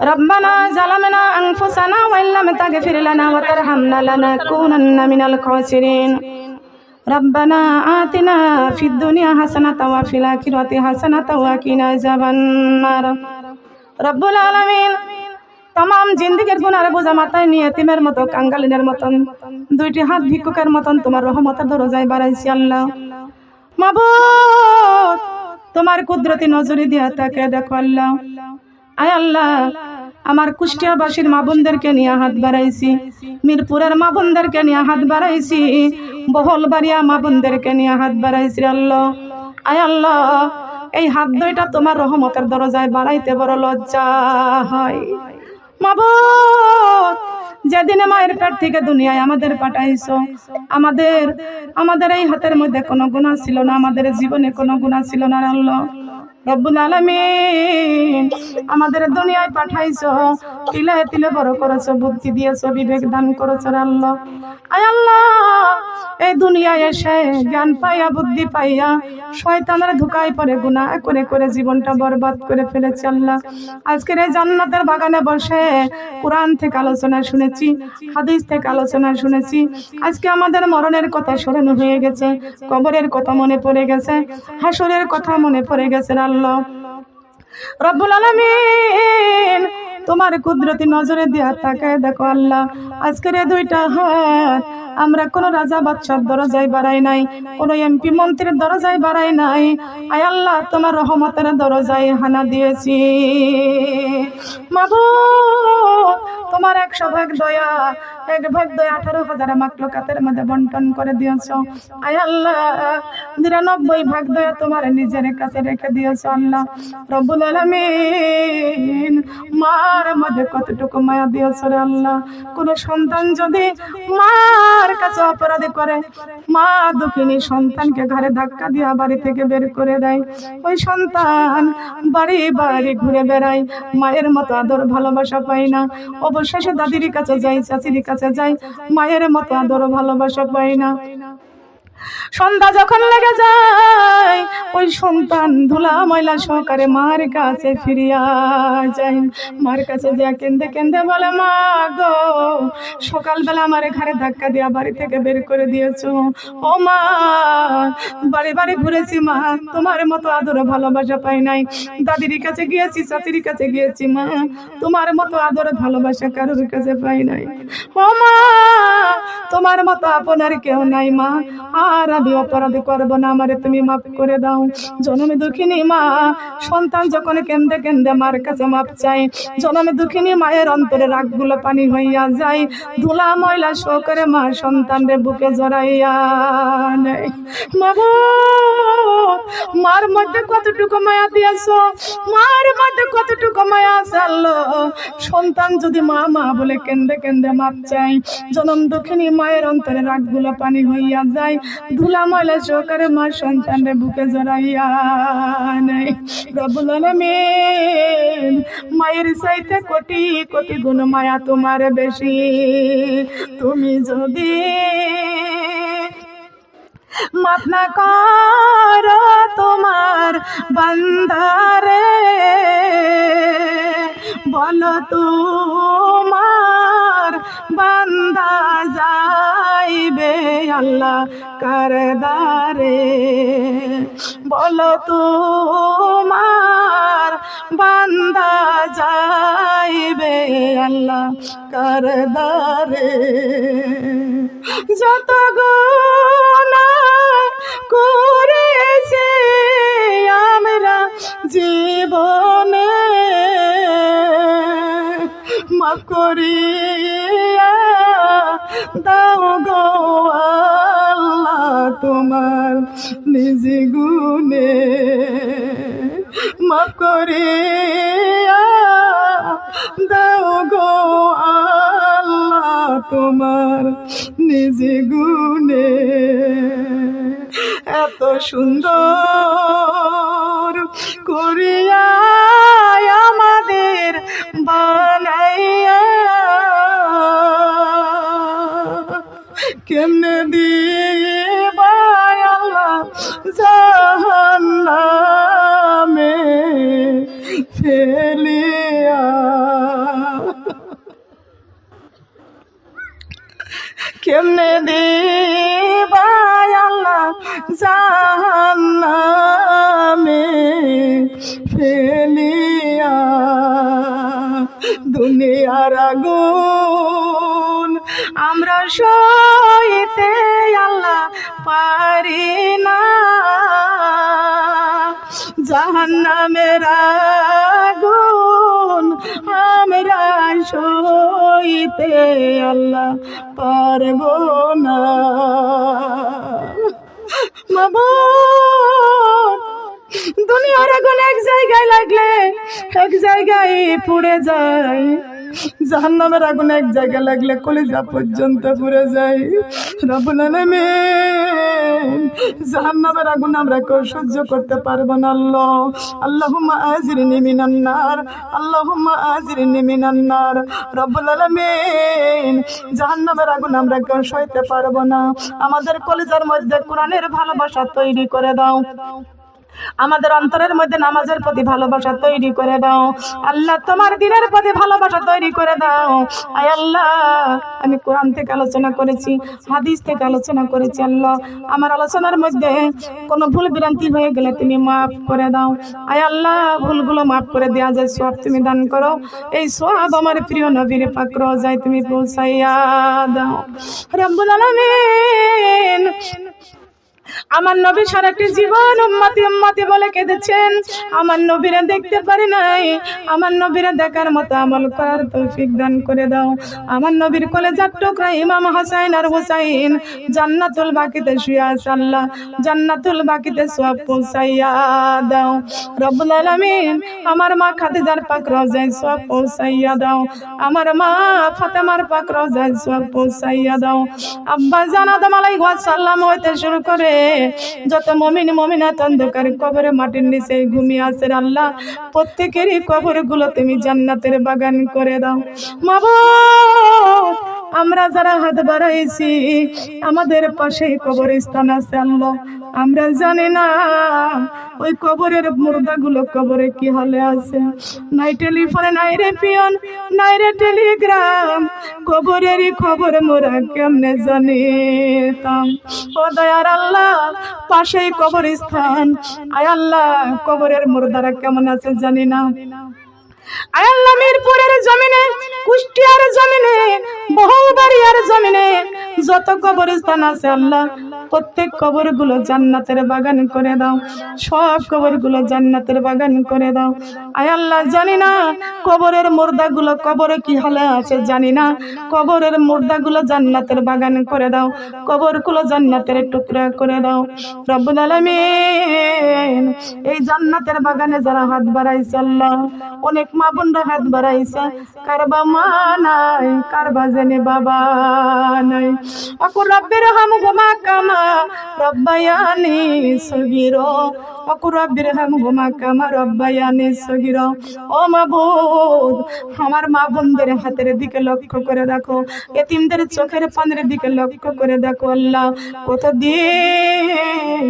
ربنا ظلمنا أنفسنا وإن لم تغفر لنا وترحمنا لنكونن من الخاسرين ربنا آتنا في الدنيا حسنة وفي الآخرة حسنة وقنا عذاب النار رب العالمين তাম জিন্দিগির গুনার বোঝা মাথায় নিয়ে তিমের মতো কাঙ্গালিনের মতন দুইটি হাত ভিক্ষুকের মতন তোমার রহমতের দরজায় বাড়াইছি আল্লাহ মাবুদ তোমার কুদরতি নজরে দিয়া তাকে দেখো আল্লাহ আয় আল্লাহ আমার কুষ্টিয়াবাসীর মা বোনদেরকে নিয়ে হাত বাড়াইছি। মিরপুরের মা বোনদেরকে নিয়ে হাত বাড়াইছি। বহলবাড়িয়া মা বোনদেরকে নিয়ে হাত বাড়াইছি, আল্লাহ। আয় আল্লাহ, এই হাত দুইটা তোমার রহমতের দরজায় বাড়াইতে বড় লজ্জা হয়। মাবুদ যেদিনে মায়ের পেট থেকে দুনিয়ায় আমাদের পাঠাইছো, আমাদের আমাদের এই হাতের মধ্যে কোনো গুণা ছিল না, আমাদের জীবনে কোনো গুণা ছিল না, আল্লাহ। রব্বুল আলামিন আমাদের দুনিয়ায় পাঠাইছো। তিলে তিলে বড় করেছ, বুদ্ধি দিয়েছ, বিবেক দান করেছ আল্লাহ। আয় আল্লাহ, এই দুনিয়ায় এসে জ্ঞান পাইয়া, বুদ্ধি পাইয়া, শয়তানের ধোকায় পরে গুনাহ করে করে জীবনটা বরবাদ করে ফেলেছে আল্লাহ। আজকের এই জান্নাতের বাগানে বসে কোরআন থেকে আলোচনা শুনেছি, হাদিস থেকে আলোচনা শুনেছি। আজকে আমাদের মরণের কথা স্মরণ হয়ে গেছে, কবরের কথা মনে পড়ে গেছে, হাসরের কথা মনে পড়ে গেছে আল্লাহ। রব্বুল আলামিন, তোমার কুদরতি নজরে দিয়া তাকায় দেখো আল্লাহ, আজকের দুইটা হাত আমরা কোন রাজা বাদশার দরজায় বাড়াই নাই, কোন এমপি মন্ত্রীর দরজায় বাড়াই নাই। আয় আল্লাহ, তোমার রহমতের দরজায় হানা দিয়েছি। মাবু তোমার একশো ভাগ দয়া এক ভাগ দয়া আঠারো হাজার মাকলকাতের মধ্যে বন্টন করে দিয়েছ। আয় আল্লাহ, নিরানব্বই ভাগ দয়া তোমার নিজের কাছে রেখে দিয়েছ আল্লাহ। রব্বুল আলামিন, মার মধ্যে কতটুকু মায়া দিয়েছ রে আল্লাহ। কোন সন্তান যদি মার কাছে অপরাধী করে, মা দুঃখিনী সন্তানকে ঘরে ধাক্কা দিয়া বাড়ি থেকে বের করে দেয়। ওই সন্তান বাড়ি বাড়ি ঘুরে বেড়ায়, মায়ের মতো আদর ভালোবাসা পায় না। অবশেষে দাদির কাছে যাই, চাচির কাছে যাই মায়ের মতো আদর ভালোবাসা পাই না। সন্ধ্যা যখন লেগে যায়, ওই সন্তান ধুলা ময়লা সহকারে মার কাছে ফিরিয়া যায়। মার কাছে যা কেন্দে কেন্দে বলে, মা গো, সকালবেলা আমার ঘরে ধাক্কা দিয়া বাড়ি থেকে বের করে দিয়েছ। ও মা, বাড়ি বাড়ি ঘুরেছি মা, তোমার মতো আদর ভালোবাসা পাই নাই। দাদির কাছে গিয়েছি, চাচির কাছে গিয়েছি মা, তোমার মতো আদর ভালোবাসা কারোর কাছে পাই নাই। ও মা, তোমার মতো আপনার কেউ নাই মা। আর আমি অপরাধ করব না, আমারে তুমি মাফ করে দাও। জনমে দুঃখিনী মা, সন্তান যখন কেন্দে কেন্দে মার কাছে মাপ চাই জনমে দুঃখিনী মায়ের অন্তরে রাগগুলো পানি হইয়া যায়। ধুলা ময়লা শো করে মা সন্তানরে বুকে জড়াইয়া নেয়। মা মার মধ্যে কতটুকু মায়া দিয়েছ? মার মধ্যে কতটুকু মায়া চাললো? সন্তান যদি মা মা বলে কেন্দে কেন্দে মাপ চাই জনম দুঃখিনী মায়ের অন্তরে রাগগুলো পানি হইয়া যায়। ধুলা ময়লা সহকারে মা সন্তানরে বুকে জড়াইয়া নেই। আলামিন, মায়ের চাইতে কোটি কোটি গুণ মায়া তোমার বেশি। তুমি যদি মাফ না কর তোমার বান্দারে, বলো তোমার বান্দা যাইবে আল্লাহ কারদারে বলো তোমার বান্দা যাইবে আল্লাহ কারদারে যত গুণা করেছে আমরা জীবনে করিয়া দাও গো আল্লাহ তোমার নিজ গুণে। মাফ করিয়া দাও গো আল্লাহ তোমার নিজ গুণে। এত সুন্দর করিয়া জাহান্নামে ফেলিয়া। কেমনে দিবাই আল্লাহ জাহান্নামে ফেলিয়া? দুনিয়ার আগুন আমরা সইতে আল্লাহ পারি না। জাহান্নামের আগুন আমরা সইতে আল্লাহ পারব না। মাবুদ, দুনিয়ার আগুন এক জায়গায় লাগলে এক জায়গায় পুড়ে যায়। জাহান্নামের আগুন এক জায়গায় লাগলে কলিজা পর্যন্ত পুড়ে যায়। রব্বুল আলামিন, জাহান্নামের আগুন আমরা কেউ সহ্য করতে পারব না, আল্লাহ। আল্লাহুম্মা আজিরনি মিনান নার, আল্লাহুম্মা আজিরনি মিনান নার। রব্বুল আলামিন, জাহান্নামের আগুন আমরা কেউ সইতে পারব না। আমাদের কলিজার মধ্যে কোরআনের ভালোবাসা তৈরি করে দাও। আমাদের অন্তরের মধ্যে নামাজের প্রতি ভালোবাসা তৈরি করে দাও। আল্লাহ, তোমার দিনের প্রতি ভালোবাসা তৈরি করে দাও। আয় আল্লাহ, আমি কোরআন থেকে আলোচনা করেছি, হাদিস থেকে আলোচনা করেছি, আল্লাহ। আমার আলোচনার মধ্যে কোনো ভুল বিরান্তি হয়ে গেলে তুমি মাফ করে দাও। আয় আল্লাহ, ভুলগুলো মাফ করে দেওয়া যায় সব তুমি দান করো। এই সব আমার প্রিয় নবীর পাকর যায় তুমি পৌঁছাইয়া দাও। রব্বুল আলামিন আমার নবী সারাটি জীবন উম্মতি উম্মতি বলে কেঁদেছেন। আমার নবীরা দেখতে পারি নাই। আমার নবীরা দেখার মতো আমল করার তৌফিক দান করে দাও। আমার নবীর কোলে যার টুকরা ইমাম হাসাইন আর হুসাইন। জান্নাতুল বাকিতে শুয়ে আল্লাহ। জান্নাতুল বাকিতে সব পৌঁছাইয়া দাও। রব্বুল আলামিন আমার মা খাদিজার পাক রওজায় সব পৌঁছাইয়া দাও। আমার মা ফাতেমার পাক রওজায় সব পৌঁছাইয়া দাও। আব্বা জানাদাম আলাইহিস সালাম হইতে শুরু করে যত মমিন মমিনাত অন্ধকার কবরে মাটির নিচে ঘুমিয়ে আছে আল্লাহ, প্রত্যেকেরই কবরগুলো তুমি জান্নাতের বাগান করে দাও। মা আমরা যারা হাত বাড়াইছি, আমাদের পাশেই কবরস্থান আছে আল্লাহ। আমরা জানি না, ওই কবরের মুর্দাগুলো কবরে কি হলে আছে? নাই টেলিফোনে, নাই রে পিয়ন, নাই রে টেলিগ্রাম। কবরেরই খবর মোরা কেমনে জানিতাম? ও দয়ার আল্লাহ, পাশেই কবরস্থান। আয় আল্লাহ, কবরের মুর্দারা কেমন আছে জানি না। আয় আল্লাহ, মিরপুরের জমিনে, কুষ্টিয়ার জমিনে, বহুবাড়িয়ার জমিনে যত কবরস্থান আছে আল্লাহ প্রত্যেক কবরগুলো জান্নাতের বাগান করে দাও। সব কবরগুলো জান্নাতের বাগান করে দাও। আয় আল্লাহ, জানি না কবরের মুর্দাগুলো কবরে কি হালে আছে, জানি না। কবরের মুর্দাগুলো জান্নাতের বাগান করে দাও। কবরগুলো জান্নাতের টুকরা করে দাও। রব্বুল আলামিন, এই জান্নাতের বাগানে যারা হাত বাড়াইছে আল্লাহ, অনেক মা বোনরা হাত বাড়াইছে। কারবা মা নাই কারবা জেনে বাবা নাই। অকু রব্বির হাম গোমা কামা। রব্বায়ানি সগির অকু রব্বির হাম কামা রব্বায়ানি সগির। ও মাবুদ, আমার মা বোনদের হাতের দিকে লক্ষ্য করে দেখো, এতিমদের চোখের পানের দিকে লক্ষ্য করে দেখো আল্লাহ। কতদিন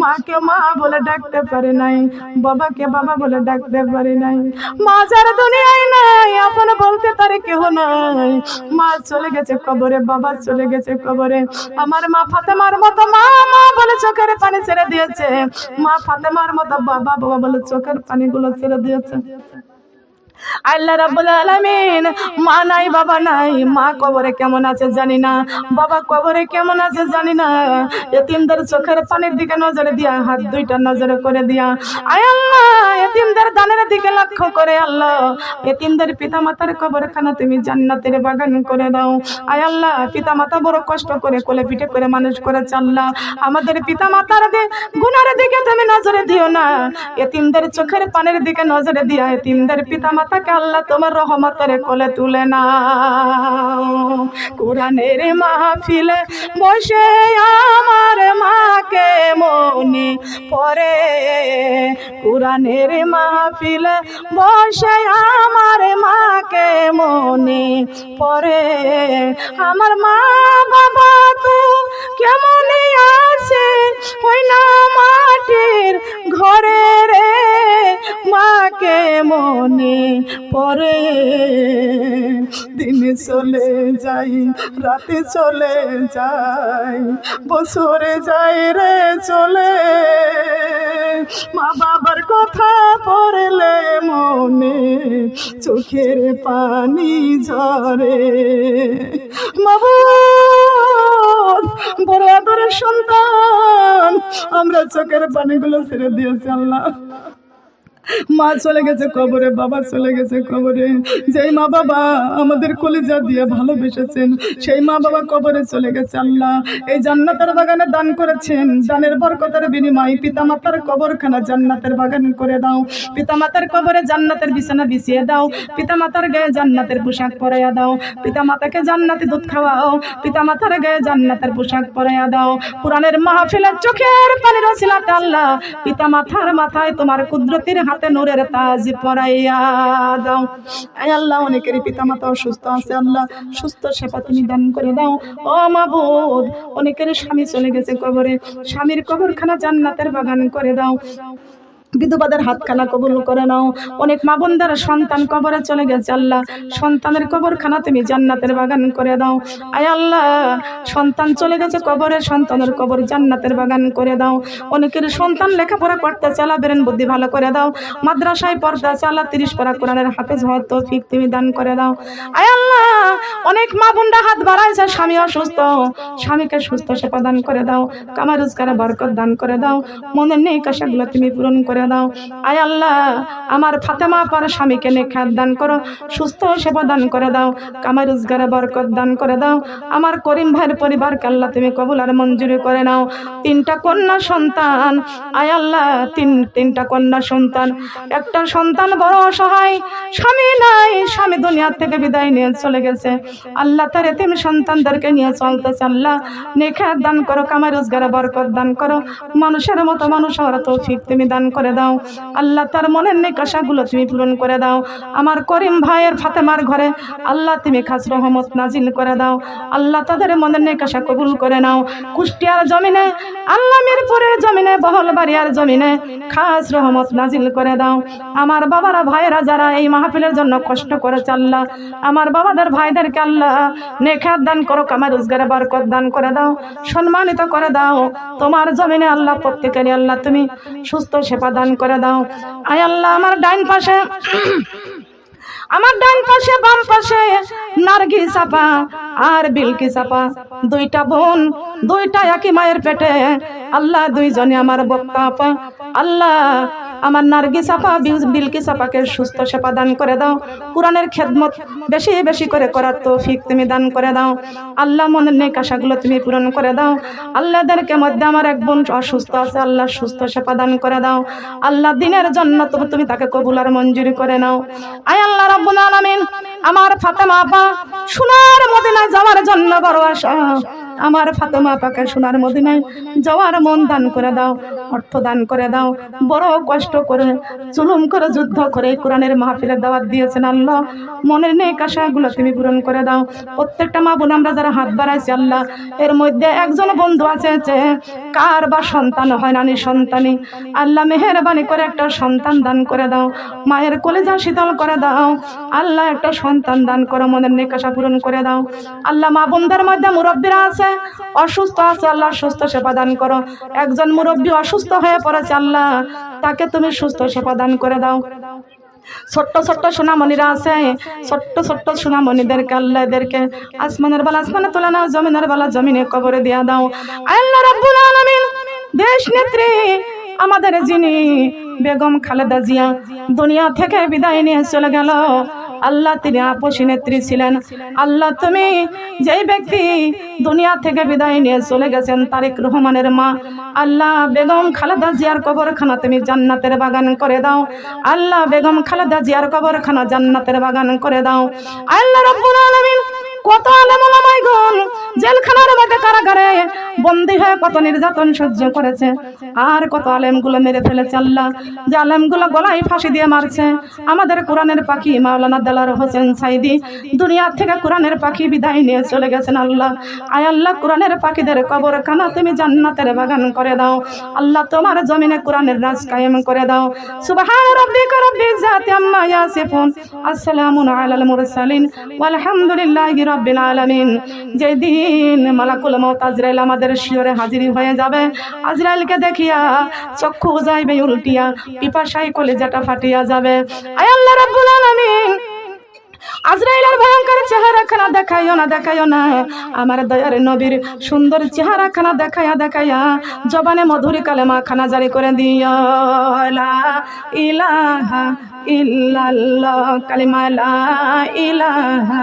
মাকে মা বলে ডাকতে পারে নাই, বাবাকে বাবা বলে ডাকতে পারে নাই। মা যারা দুনিয়ায় নাই, আপন বলতে তারে কেহ নাই। মা চলে গেছে কবরে, বাবা চলে গেছে কবরে। আমার মা ফাতে মার ফাতেমার মতো মা মা বলে চোখের পানি ছেড়ে দিয়েছে। মা ফাতেমার মতো বাবা বাবা বলে চোখের পানিগুলো ছেড়ে দিয়েছে। আল্লাহ রাব্বুল আলামিন, মা নাই, বাবা নাই, মা কবরে কেমন আছে জানি না, বাবা কবরে কেমন আছে জানি না। এতিমদের চোখের পানির দিকে নজরে দিয়া, হাত দুইটা নজরে করে দিয়া। আয় আল্লাহ, এতিমদের দানের দিকে লক্ষ্য করে আল্লাহ। এতিমদের পিতামাতার কবরখানা তুমি জান্নাতের বাগান করে দাও। আয় আল্লাহ, পিতামাতা বড় কষ্ট করে কোলে পিঠে করে মানুষ করে আল্লাহ। আমাদের পিতামাতার দে গুনার দিকে তুমি নজরে দিও না। এতিমদের চোখের পানির দিকে নজরে দিয়া, এতিমদের পিতামাতাকে আল্লাহ তোমার রহমতের কোলে তুলে না কোরআনের মাহফিলে বসে আমার মাকে মনে পরে কোরআনের মাহফিলে বসে আমার মাকে মনে পরে আমার মা বাবা তো কেমন আছে? ওই না মাটির ঘরে রে। মাকে মনে পরে দিনে চলে যাই রাতে চলে যাই বছরে যাই রে চলে। মা বাবার কথা পড়লে মনে চোখের পানি ঝরে। মাবুদ বড় আদরের সন্তান, আমরা চোখের পানিগুলো ছেড়ে দিয়েছি, আল্লাহ। মা চলে গেছে কবরে, বাবা চলে গেছে কবরে। যেই মা বাবা আমাদের কলিজা দিয়ে ভালোবেসেছেন, সেই মা বাবা কবরে চলে গেছে আল্লাহ। এই জান্নাতের বাগানে দান করেছেন। দানের বরকতের বিনিময় পিতামাতার কবরখানা জান্নাতের বাগান করে দাও। পিতামাতার কবরে জান্নাতের বিছানা বিছিয়ে দাও। পিতামাতার গায়ে জান্নাতের পোশাক পরাইয়া দাও। পিতামাতাকে জান্নাতি দুধ খাওয়াও। পিতামাতার গায়ে জান্নাতের পোশাক পরাইয়া দাও। কোরআনের মাহফিলের চোখের পানির ওসিলাতে আল্লাহ, পিতামাতার মাথায় তোমার কুদরতির হাতে নূরের তাজ পরাইয়া দাও। আল্লাহ পিতা পিতামাতা অসুস্থ আছে আল্লাহ, সুস্থ সেবা তুমি দান করে দাও। ও মাবুদ, অনেকের স্বামী চলে গেছে কবরে। স্বামীর কবরখানা জান্নাতের বাগান করে দাও। বিধবাদের হাতখানা কবুল করে নাও। অনেক মা বোনদের সন্তান কবরে চলে গেছে, আল্লাহ। সন্তানের কবরখানা তুমি জান্নাতের বাগান করে দাও। আয় আল্লাহ, সন্তান চলে গেছে কবরে, সন্তানের কবর জান্নাতের বাগান করে দাও। অনেকের সন্তান লেখাপড়া করতে চালা বেরেন বুদ্ধি ভালো করে দাও। মাদ্রাসায় পর্দা চালা, তিরিশ পারা কোরআনের হাফেজ হওয়ার তৌফিক তুমি দান করে দাও। আয় আল্লাহ, অনেক মা বোনরা হাত বাড়াইছে, স্বামী অসুস্থ। স্বামীকে সুস্থ সেবা দান করে দাও। কামার রোজগারে বরকত দান করে দাও। মনের নেই কাশাগুলো তুমি পূরণ করে দাও। আয় আল্লাহ, আমার ফাতেমা পার স্বামীকে নেখাত দান করো, সুস্থ সেবা দান করে দাও কামার রোজগারে বরকত দান করে দাও। আমার করিম ভাইয়ের পরিবারকে আল্লাহ তুমি কবুল আর মঞ্জুরি করে নাও। তিনটা কন্যা সন্তান, আয় আল্লাহ, তিন, তিনটা কন্যা সন্তান। একটা সন্তান বড় অসহায়, স্বামী নাই, স্বামী দুনিয়ার থেকে বিদায় নিয়ে চলে গেছে। আল্লাহ তার এতিম সন্তানদেরকে নিয়ে চলতেছে আল্লাহ। নেখাত দান করো, কামাই রোজগারে বরকত দান করো। মানুষের মতো মানুষ হওয়ার তৌফিক তুমি দান করে দাও। আল্লাহ তার মনের নিকাশাগুলো তুমি পূরণ করে দাও। আমার করিম ভাইয়ের ফাতেমার ঘরে আল্লাহ তুমি খাস রহমত নাজিল করে দাও। আল্লাহ তাদের মনের নিকাশা কবুল করে নাও। কুষ্টিয়ার জমিনে আল্লাহ মিরপুরের জমিনে বহল বাড়িয়ার জমিনে খাস রহমত নাজিল করে দাও। আমার বাবারা, ভাইয়েরা যারা এই মাহফিলের জন্য কষ্ট করেছে আল্লাহ, আমার বাবাদের ভাইদেরকে আল্লাহ নেখাত দান করো কামার রোজগারে বরকত দান করে দাও, সম্মানিত করে দাও। তোমার জমিনে আল্লাহ প্রত্যেকেরই আল্লাহ তুমি সুস্থ, সেবা দান করে দাও। আয় আল্লাহ, আমার ডাইন পাশে। আমার ডান পাশে, বাম পাশে নার্গি চাপা আর বিলকি চাপা। দুইটা বোন, দুইটা একই মায়ের পেটে। আল্লাহ দুইজনে আমার বক্তা আল্লাহ আমার নার্গি চাপা বিলকি চাপাকে সুস্থ সেবা দান করে দাও। কোরআনের খেদমত বেশি বেশি করে করার তৌফিক তুমি দান করে দাও। আল্লাহ মনের নেই আশাগুলো তুমি পূরণ করে দাও। আল্লাহদেরকে মধ্যে আমার এক বোন অসুস্থ আছে, আল্লাহ সুস্থ সেবা দান করে দাও। আল্লাহ দিনের জন্য তুমি তাকে কবুল আর মঞ্জুরি করে নাও। আয় আল্লাহ রাব্বুল আলামিন, আমার ফাতেমা আপা, সোনার মদিনায় যাওয়ার জন্য বড় আশা। আমার ফাতেমা আপাকে সোনার মদিনায় যাওয়ার মন দান করে দাও, অর্থ দান করে দাও। বড় কষ্ট করে চুলুম করে, যুদ্ধ করে কোরআনের মাহফিলের দাওয়াত দিয়েছেন আল্লাহ। মনের নেই কাশাগুলো তুমি পূরণ করে দাও। প্রত্যেকটা মা বোন আমরা যারা হাত বাড়াইছি আল্লাহ, এর মধ্যে একজন বন্ধু আছে যে কার বা সন্তান হয় নানি সন্তানি আল্লাহ মেহরবানি করে একটা সন্তান দান করে দাও। মায়ের কলেজা শীতল করে দাও। আল্লাহ একটা সন্তান দান করো, মনের নিকাশা পূরণ করে দাও। আল্লাহ মা বোনদের মধ্যে মুরব্বীরা আছে অসুস্থ আছে, আল্লাহ সুস্থ সেবা দান করো। একজন মুরব্বী অসুস্থ হয়ে পড়েছে, আল্লাহ তাকে তুমি সুস্থ সেবা দান করে দাও। ছোট্ট ছোট্ট সোনামণিরা আছে, ছোট্ট ছোট্ট সোনামণিদেরকে, আল্লাহ এদেরকে আসমানের বেলা, আসমানে তুলে নাও, জমিনের বেলা, জমিনে কবরে দিয়া দাও। আল্লাহ রাব্বুল আলামিন দেশ নেত্রী, আমাদের যিনি বেগম খালেদা জিয়া, দুনিয়া থেকে বিদায় নিয়ে চলে গেল। আল্লাহ তিনি আপসী নেত্রী ছিলেন। আল্লাহ তুমি যেই ব্যক্তি দুনিয়া থেকে বিদায় নিয়ে চলে গেছেন তারেক রহমানের মা, আল্লাহ বেগম খালেদা জিয়ার কবরখানা তুমি জান্নাতের বাগান করে দাও। আল্লাহ বেগম খালেদা জিয়ার কবরখানা জান্নাতের বাগান করে দাও। আল্লাহ রব্বুল আলামিন কত আলেম ওলামাইগণ জেলখানার মধ্যে কারাগারে বন্দী হয়ে কত নির্যাতন সহ্য করেছে। আর কত আলেমগুলো মেরে ফেলেছে আল্লাহ, যে আলেমগুলো গলায় ফাঁসি দিয়ে মারছে। আমাদের কোরআনের পাখি মাওলানা দেলার হোসেন সাইদি দুনিয়া থেকে কোরআনের পাখি বিদায় নিয়ে চলে গেছেন আল্লাহ। আয় আল্লাহ, কোরআনের পাখিদের কবর খানা তুমি জান্নাতের বাগান করে দাও। আল্লাহ, তোমার জমিনে কোরআনের রাজ কায়েম করে দাও। সুবহান রাব্বিকা রাব্বিল ইজ্জাতি আম্মা রাব্বিল আলামিন। যেদিন মালাকুল মউত আজরাইল আমাদের শিয়রে হাজিরি হয়ে যাবে, আজরাইলকে দেখিয়া চক্ষু যাইবে উল্টিয়া, পিপাসায় কলেজাটা ফাটিয়া যাবে। আয় আল্লাহ রাব্বুল আলামিন আজরাইলের ভয়ঙ্কর চেহারা খানা দেখাইও না দেখাইও না। আমার দয়ার নবীর সুন্দর চেহারা খানা দেখাইয়া দেখাইয়া জবানে মধুরী কালেমা খানা জারি করে দিও। ইলাহা ইল্লাল্লাহ, কালিমা লা ইলাহা